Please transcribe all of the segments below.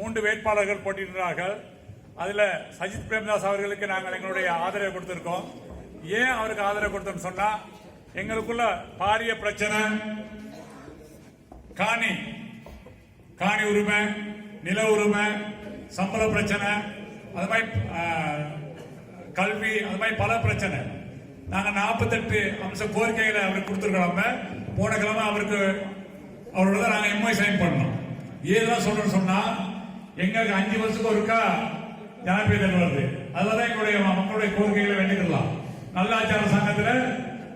மூன்று வேட்பாளர்கள் போட்டியிடுகிறார்கள். அதில் சஜித் பிரேமதாஸ் அவர்களுக்கு நாங்கள் எங்களுடைய ஆதரவை கொடுத்திருக்கோம். ஏன் அவருக்கு ஆதரவு கொடுத்தோம்னு சொன்னா எங்களுக்குள்ள பாரிய பிரச்சனை காணி காணி உரிமை நில உரிமை சம்பள பிரச்சனை அது மாதிரி கல்வி அது மாதிரி பல பிரச்சனை. நாங்கள் நாற்பத்தெட்டு அம்ச கோரிக்கைகளை அவருக்கு கொடுத்துருக்கோம் போன கிழமை அவருக்கு அவரோட நாங்கள் எம்ஐ சைன் பண்ணோம். ஏதெல்லாம் சொல்றோம் சொன்னா எங்களுக்கு அஞ்சு வருஷத்துக்கு ஒருக்கா ஜனாதிபதி தேர்தல் வருது. அதுலதான் எங்களுடைய மக்களுடைய கோரிக்கைகளை வேண்டிக்கலாம் நல்லாச்சார சங்கத்துல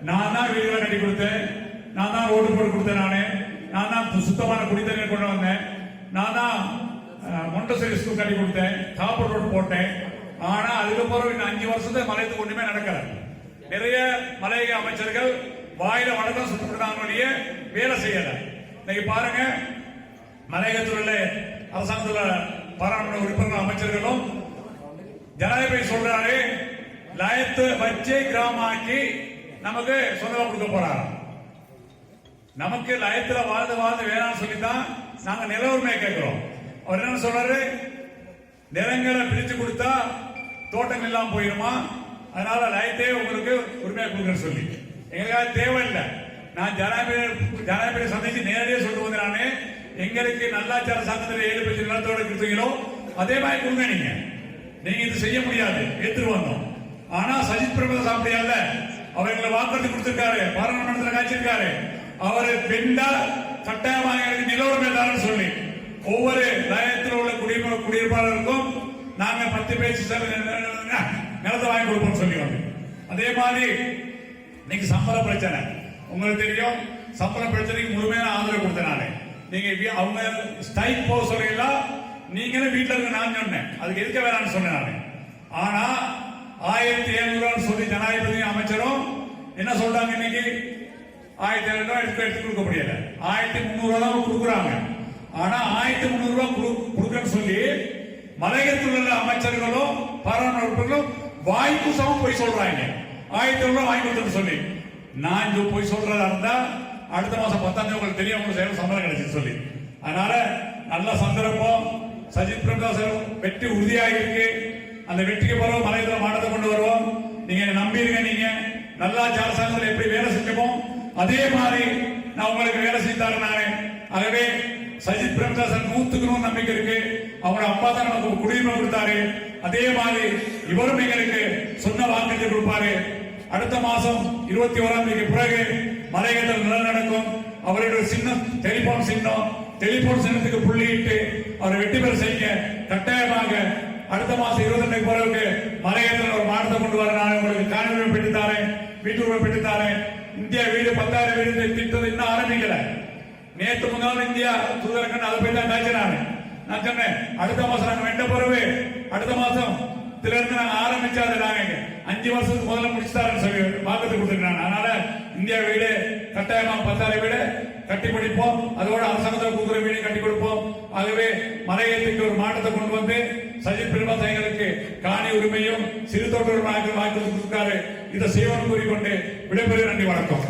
நான் தான் வீடுகளை கட்டி கொடுத்தேன். நான் தான் ரோடு போட்டு கொடுத்தேன் நானு. நான் தான் சுத்தமான குடித்தண்ணீர் கொண்டு வந்தேன். நான் தான் மொண்டசரி ஸ்கூல் கட்டி கொடுத்தேன். காப்பர் ரோடு போட்டேன். ஆனா அதுக்கப்புறம் இன்னும் அஞ்சு வருஷத்துக்கு மலையத்துக்கு ஒண்ணுமே நடக்கல. நிறைய மலையக அமைச்சர்கள் வாயில வடக்கம் சுட்டுறாங்க வேலை செய்யல. இன்னைக்கு பாருங்க மலையகத்தில் உள்ள அரசாங்கத்துல பாராளுமன்ற உறுப்பினர் அமைச்சர்களும் ஜனாதிபதி சொல்றாரு லயத்து வச்சு கிராமமாக்கி நமக்கு சொந்தமா கொடுக்க போறாரு. நமக்கு லயத்துல வாழ்ந்து வாழ்ந்து வேணாம்னு சொல்லி தான் நாங்க நில உரிமையை கேட்கிறோம். அவர் என்ன சொல்றாரு? நிலங்களை பிரிச்சு கொடுத்தா தோட்டம் இல்லாம போயிருமா? அதனால லயத்தே உங்களுக்கு உரிமையை கொடுக்குறேன்னு சொல்லி. எங்களுக்கு தேவையில்லை. நான் ஜனாதிபதி ஜனாதிபதி சந்திச்சு நேரடியாக எங்களுக்கு நல்லாச்சார சங்கத்தில் ஏழு பேச்சு நிலத்தோட கொடுத்தீங்களோ அதே மாதிரி கொடுங்க நீங்க. நீங்க இது செய்ய முடியாது எடுத்துட்டு வந்தோம். ஆனா சஜித் பிரபல அப்படியல்ல அவர் எங்களை வாக்குறுதி கொடுத்திருக்காரு பாராளுமன்றத்தில் காய்ச்சிருக்காரு அவர் பெண்டா கட்டாயமாக எனக்கு நில உரிமை சொல்லி ஒவ்வொரு லயத்தில் உள்ள குடியிருப்பு குடியிருப்பாளருக்கும் நாங்க பத்து பேச்சு நிலத்தை வாங்கி கொடுப்போம் சொல்லி வந்து அதே மாதிரி இன்னைக்கு சம்பள பிரச்சனை. உங்களுக்கு தெரியும் சம்பள பிரச்சனைக்கு முழுமையான ஆதரவு கொடுத்தேன் நானு. நீங்க அவங்க ஸ்ட்ரைக் போக சொல்றீங்களா? நீங்களும் வீட்டில் இருக்க நான் சொன்னேன். அதுக்கு எதுக்க வேணாம்னு சொன்னேன் நான். ஆனா ஆயிரத்தி எழுநூறுவான்னு சொல்லி ஜனாதிபதி அமைச்சரும் என்ன சொல்றாங்க இன்னைக்கு? ஆயிரத்தி எழுநூறு எடுத்து எடுத்து கொடுக்க முடியல. ஆயிரத்தி முந்நூறுவா தான் கொடுக்குறாங்க. ஆனா ஆயிரத்தி முந்நூறுவா கொடு- கொடுக்கன்னு சொல்லி மலையத்தில் உள்ள அமைச்சர்களும் பாராளுமன்ற உறுப்பினர்களும் வாய்ப்பு சமம் போய் சொல்றாங்க. ஆயிரத்தி ஐநூறு வாங்கி கொடுத்தேன்னு சொல்லி. நான் போய் சொல்றதா இருந்தா அடுத்த மாசம் பத்தாம் தேதி உங்களுக்கு தெரியும் உங்களுக்கு சேவை சம்பளம் கிடைச்சு சொல்லி. அதனால நல்ல சந்தர்ப்பம். சஜித் பிரகாஷ் வெற்றி உறுதியாக இருக்கு அந்த வெற்றிக்கு பிறகு மலையத்தில் மாற்றத்தை கொண்டு வருவோம். நீங்க நம்பிருங்க நீங்க. நல்லா அரசாங்கத்தில் எப்படி வேலை செஞ்சோமோ அதே மாதிரி நான் உங்களுக்கு வேலை செய்தாரு நானே. ஆகவே சஜித் பிரேமதாசன் நூத்துக்கு நம்பிக்கை இருக்கு. அவங்களோட அப்பா தான் நமக்கு குடியுரிமை கொடுத்தாரு. அதே மாதிரி இவரும் எங்களுக்கு சொன்ன வாக்குறுதி கொடுப்பாரு. அடுத்த மாசம் இருபத்தி ஓராம் தேதிக்கு பிறகு மலையகத்தில் நில நடக்கும் அவருடைய சின்னம் டெலிபோன் சின்னம். டெலிபோன் சின்னத்துக்கு புள்ளியிட்டு அவரை வெற்றி பெற செய்ய கட்டாயமாக அடுத்த மாசம் இருபத்தி ரெண்டு பிறகு மலையகத்தில் ஒரு மாற்றத்தை கொண்டு வர நான் உங்களுக்கு காணொலி பெற்று தாரேன் வீட்டு உரிமை பெற்று தாரேன் இந்தியா வீடு பத்தாயிரம் வீடு திட்டம் இன்னும் ஆரம்பிக்கல. நேற்று முன்னாள் இந்தியா தூதரகன் அதை போய் தான் பேசினாரு நான் சொன்னேன் அடுத்த மாசம் நாங்க வெண்ட பிறகு அடுத்த மாசம் இதுல இருந்து நாங்க ஆரம்பிச்சாது நாங்க அஞ்சு வருஷத்துக்கு முதல்ல முடிச்சுட்டாருன்னு சொல்லி வாக்குறுதி கொடுத்துருக்காங்க அதனால இந்தியா வீடு கட்டாயமா பத்தாயிரம் வீடு கட்டி முடிப்போம். அதோட அரசாங்கத்தில் கொடுக்குற வீடு கட்டி கொடுப்போம். ஆகவே மலையத்துக்கு ஒரு மாற்றத்தை கொண்டு வந்து சஜித் பிரபாஸ் காணி உரிமையும் சிறு தொற்று வாக்கு வாக்கு கொடுத்துருக்காரு. இதை செய்வோம் கூறிக்கொண்டு விடைபெறும் நன்றி வணக்கம்.